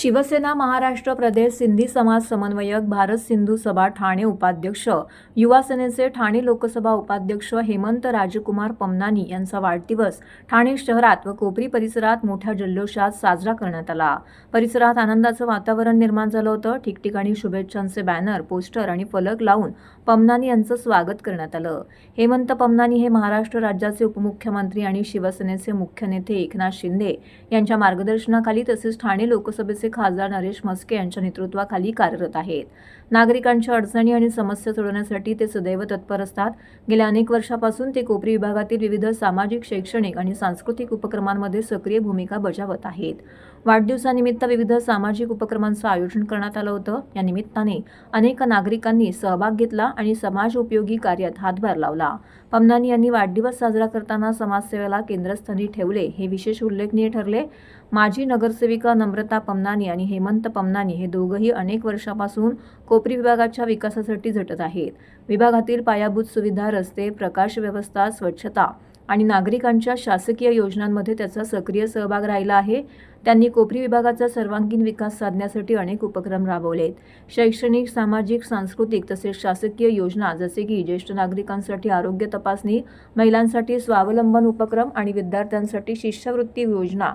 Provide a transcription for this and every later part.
शिवसेना महाराष्ट्र प्रदेश सिंधी समाज समन्वयक भारत सिंधू सभा ठाणे उपाध्यक्ष युवा सेनेचे ठाणे लोकसभा उपाध्यक्ष हेमंत राजकुमार पमनानी यांचा वाढदिवस ठाणे शहरात व कोपरी परिसरात मोठ्या जल्लोषात साजरा करण्यात आला. परिसरात आनंदाचं वातावरण निर्माण झालं होतं. ठिकठिकाणी शुभेच्छांचे बॅनर पोस्टर आणि फलक लावून पमनानी यांचं स्वागत करण्यात आलं. हेमंत पमनानी हे महाराष्ट्र राज्याचे उपमुख्यमंत्री आणि शिवसेनेचे मुख्य नेते एकनाथ शिंदे यांच्या मार्गदर्शनाखाली तसेच ठाणे लोकसभेचे खासदार नरेश म्हस्के यांच्या नेतृत्वाखाली कार्यरत आहेत. नागरिकांच्या अडचणी आणि समस्या सोडवण्यासाठी ते सदैव तत्पर असतात. गेल्या अनेक वर्षापासून ते कोपरी विभागातील विविध सामाजिक शैक्षणिक आणि सांस्कृतिक उपक्रमांमध्ये सक्रिय भूमिका बजावत आहेत. वाढदिवसानिमित्त विविध सामाजिक उपक्रमांचं आयोजन करण्यात आलं होतं. या निमित्ताने अनेक नागरिकांनी सहभाग घेतला आणि समाज उपयोगी कार्यात हातभार लावला. पमनानी यांनी वाढदिवस साजरा करताना समाजसेवेला केंद्रस्थानी ठेवले हे विशेष उल्लेखनीय ठरले. माजी नगरसेविका नम्रता पमनानी आणि हेमंत पमनानी हे दोघंही अनेक वर्षापासून कोपरी विभागाच्या विकासासाठी झटत आहेत. विभागातील पायाभूत सुविधा रस्ते प्रकाश व्यवस्था स्वच्छता आणि नागरिकांच्या शासकीय योजनांमध्ये त्याचा सक्रिय सहभाग राहिला आहे. त्यांनी कोपरी विभागाचा सर्वांगीण विकास साधण्यासाठी अनेक उपक्रम राबवलेत. शैक्षणिक सामाजिक सांस्कृतिक तसेच शासकीय योजना जसे की ज्येष्ठ नागरिकांसाठी आरोग्य तपासणी महिलांसाठी स्वावलंबन उपक्रम आणि विद्यार्थ्यांसाठी शिष्यवृत्ती योजना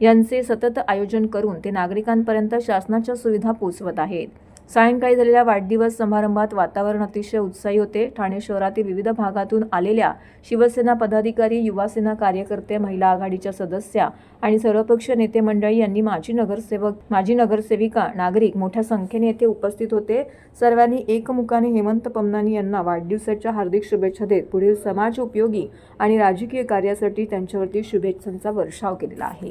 यांचे सतत आयोजन करून ते नागरिकांपर्यंत शासनाच्या सुविधा पोचवत आहेत. सायंकाळी झालेल्या वाढदिवस समारंभात वातावरण अतिशय उत्साही होते. ठाणे शहरातील विविध भागातून आलेल्या शिवसेना पदाधिकारी युवासेना कार्यकर्ते महिला आघाडीच्या सदस्या आणि सर्वपक्ष नेते मंडळी यांनी माजी नगरसेवक माजी नगरसेविका नागरिक मोठ्या संख्येने येथे उपस्थित होते. सर्वांनी एकमुखाने हेमंत पमनानी यांना वाढदिवसाच्या हार्दिक शुभेच्छा देत पुढील समाज उपयोगी आणि राजकीय कार्यासाठी त्यांच्यावरती शुभेच्छांचा वर्षाव केलेला आहे.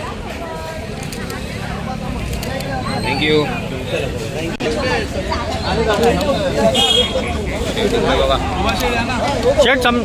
थँक्यू थँक्यू शेट सम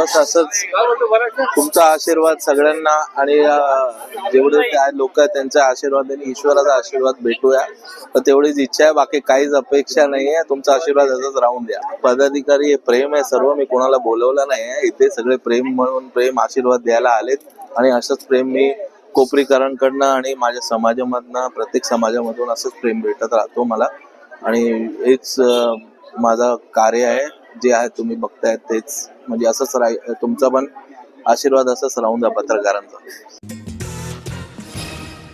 बस असंच तुमचा आशीर्वाद सगळ्यांना आणि जेवढे काय लोक आहेत त्यांचा आशीर्वाद आणि ईश्वराचा आशीर्वाद भेटूया. तर तेवढीच इच्छा आहे बाकी काहीच अपेक्षा नाहीये. तुमचा आशीर्वाद असंच राहून द्या. पदाधिकारी हे प्रेम आहे सर्व. मी कोणाला बोलवलं नाही इथे सगळे प्रेम म्हणून प्रेम आशीर्वाद द्यायला आलेत. आणि असंच प्रेम मी कोपरीकरांकडनं आणि माझ्या समाजामधनं प्रत्येक समाजामधून असंच प्रेम भेटत राहतो मला. आणि हेच माझं कार्य आहे. जे आहे तुम्ही बघताय तेच. म्हणजे असंच राह तुमचा पण आशीर्वाद असंच राहून जा पत्रकारांचा.